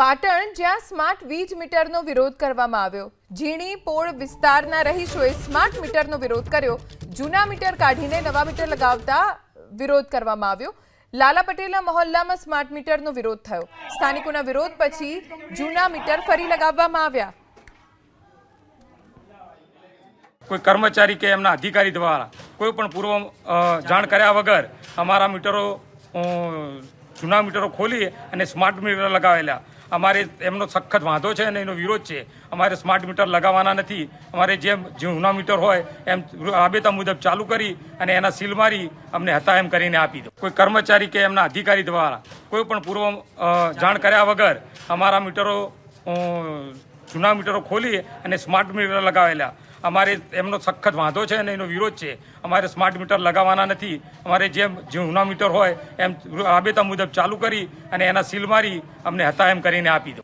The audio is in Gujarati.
પાટણ, જ્યાં સ્માર્ટ વીજ મીટરનો વિરોધ કરવામાં આવ્યો. ઝીણી પોળ વિસ્તારના રહીશોએ સ્માર્ટ મીટરનો વિરોધ કર્યો. જૂના મીટર કાઢીને નવા મીટર લગાવતા વિરોધ કરવામાં આવ્યો. લાલા પટેલા મહોલ્લામાં સ્માર્ટ મીટરનો વિરોધ થયો. સ્થાનિકોના વિરોધ પછી જૂના મીટર ફરી લગાવવામાં આવ્યા. કોઈ કર્મચારી કે એમના અધિકારી દ્વારા, કોઈ પણ પૂર્વ જાણ કર્યા વગર અમારા મીટરો જૂના મીટરો ખોલી અને સ્માર્ટ મીટર લગાવેલા. અમારે એમનો સખત વાંધો છે અને એનો વિરોધ છે. અમારે સ્માર્ટ મીટર લગાવવાના નથી. અમારે જેમ જૂના મીટર હોય, એમ રાબેતા મુજબ ચાલુ કરી અને એના સીલ મારી અમને હતા એમ કરીને આપી દો. કોઈ કર્મચારી કે એમના અધિકારી દ્વારા, કોઈ પણ પૂર્વ જાણ કર્યા વગર અમારા મીટરો જૂના મીટરો ખોલી અને સ્માર્ટ મીટર લગાવેલા. અમારે એમનો સખત વાંધો છે અને એનો વિરોધ છે. અમારે સ્માર્ટ મીટર લગાવવાના નથી. અમારે જેમ જૂના મીટર હોય, એમ રાબેતા મુજબ ચાલુ કરી અને એના સીલ મારી અમને હતા એમ કરીને આપી દો.